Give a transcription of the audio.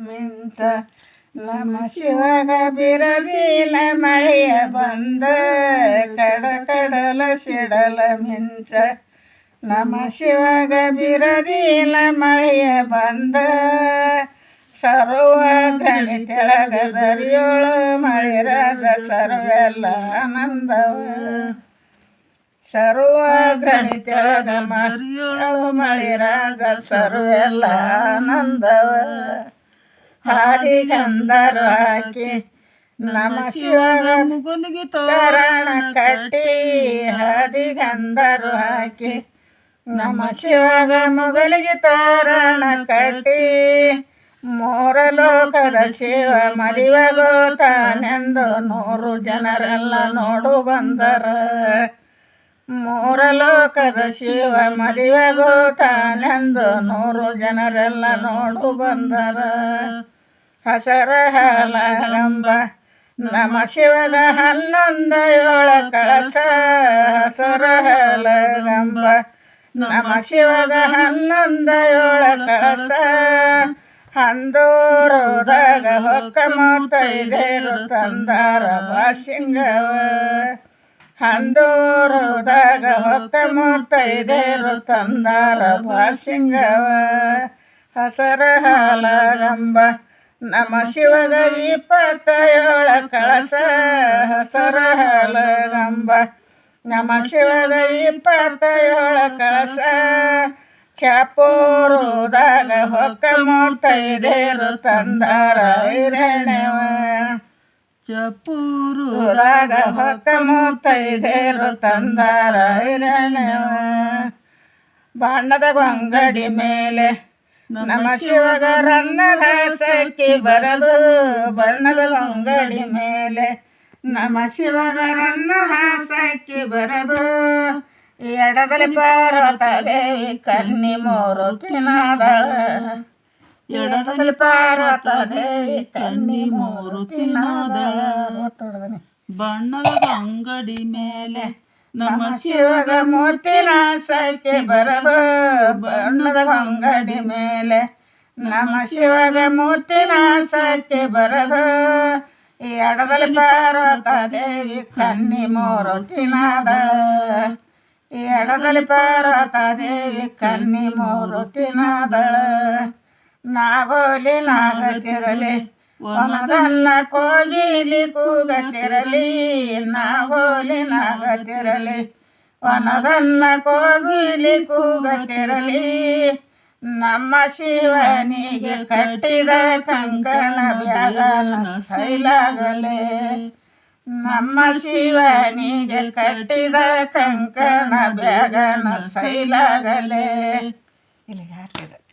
ಮಿಂಚ. ನಮ್ಮ ಶಿವಗ ಬಿರದಿಲ ಮಳೆಯ ಬಂದ. ಕಡ ಕಡಲ ಸಿಡಲ ಮಿಂಚ. ನಮ್ಮ ಶಿವಗ ಬಿರದಿಲ್ಲ ಮಳೆಯ ಬಂದ. ಸರ್ವ ಗಣಿ ತೆಳಗ ದರಿಯೋಳು ಮಳಿರದ ಸರ್ವೆಲ್ಲ ಆನಂದವ. ಸರ್ವ ಗಣಿ ತೆಳಗ ಮರಿಯೋಳು ಮಳಿರಾಗ ಸರ್ವೆಲ್ಲ ಆನಂದವ. ಹಾದಿಗಂಧರು ಹಾಕಿ ನಮ ಶಿವನ ಮುಗುಲಿಗೆ ತೋರಣ ಕಟ್ಟಿ ಹಾದಿಗಂಧರು ಹಾಕಿ ನಮ ಶಿವಗ ಮುಗಲಿಗೆ ತೋರಣ ಕಟ್ಟಿ ಮೋರ ಲೋಕದ ಶಿವ ಮರಿವಗೋತಾನೆಂದು ನೂರು ಜನರೆಲ್ಲ ನೋಡು ಬಂದರ. ಮೂರ ಲೋಕದ ಶಿವ ಮರಿವಗೋತಾನೆಂದು ನೂರು ಜನರೆಲ್ಲ ನೋಡು ಬಂದರ. ಹಸರ ಹಾಲಗಂಬ ನಮ ಶಿವನ ಕಳಸ ಹಸರ ಹಾಲಗಂಬ ನಮ ಶಿವನ ಕಳಸ ಹಂದೂರುದಾಗ ಹೊಕ್ಕ ಮೂತೈದೇರು ತಂದಾರ ಬಾಸಿಂಗವ. ಹಂದೂರುದಾಗ ಹೊಕ್ಕ ಮೂತೈದೇರು ತಂದಾರ ಬಾಸಿಂಗವ. ಹಸರ ಹಾಲಗಂಬ ನಮ ಶಿವಗ ಇಪ್ಪತ್ತ ಏಳ ಕಳಸ ಹಸರ ಹಲಗಂಬ ನಮ ಶಿವಗ ಇಪ್ಪತ್ತ ಏಳ ಕಳಸ ಚಾಪೂರುದಾಗ ಹೊಕ್ಕ ಮೂರ್ತೈದೇರು ತಂದಾರ ಹಿರಣವ ಚಪೂರುದಾಗ ಹೊಕ್ಕ ಮೂರ್ತೈದೇರು ತಂದಾರ ಹಿರಣವ ಬಣ್ಣದ ಗೊಂಗಡಿ ಮೇಲೆ ನಮ ಶಿವಗ ರನ್ನದ ಸಕ್ಕಿ ಬರದು ಬಣ್ಣದ ಲಂಗಡಿ ಮೇಲೆ ನಮ ಶಿವಗ ರನ್ನದ ಸಕ್ಕಿ ಬರದು ಎಡದಲ್ಲಿ ಪಾರ್ವತ ದೇವಿ ಕನ್ನಿ ಮೂರು ತಿನ್ನದಳ. ಎಡದಲ್ಲಿ ಪಾರ್ವತ ದೇವಿ ಕನ್ನಿ ಮೂರು ತಿನ್ನದಳ. ಬಣ್ಣದ ಅಂಗಡಿ ಮೇಲೆ ನಮ್ಮ ಶಿವಗ ಮೂರ್ತಿನ ಸೈಕೆ ಬರಲು ಬಣ್ಣದ ಅಂಗಡಿ ಮೇಲೆ. ನಮ್ಮ ಶಿವಗ ಮೂರ್ತಿನ ಸೈಕೆ ಬರಲು ಈ ಎಡದಲ್ಲಿ ಪಾರ್ವತ ದೇವಿ ಕನ್ನಿ ಮೂರು ತಿನ್ನದಳ ಈ ಎಡದಲ್ಲಿ ಪಾರ್ವತ ದೇವಿ ಕನ್ನಿ ಮೂರು ತಿನ್ನದಳ ನಾಗೋಲಿ ನಾಗತಿರಲಿ ವನದಲ್ಲ ಕೋಗಿಲಿ ಕೂಗತಿರಲಿ ನಾಗೋಲಿ ನಾಗತಿರಲಿ ಒನದನ್ನ ಕೋಗಿಲಿ ಕೂಗತಿರಲಿ ನಮ್ಮ ಶಿವನಿಗೆ ಕಟ್ಟಿದ ಕಂಕಣ ಬ್ಯಾಗನ ಸೈಲಾಗಲೇ. ನಮ್ಮ ಶಿವನಿಗೆ ಕಟ್ಟಿದ ಕಂಕಣ ಬ್ಯಾಗನ ಸೈಲಾಗಲೇ. ಇಲ್ಲಿಗೆ ಹಾಕಿದೆ.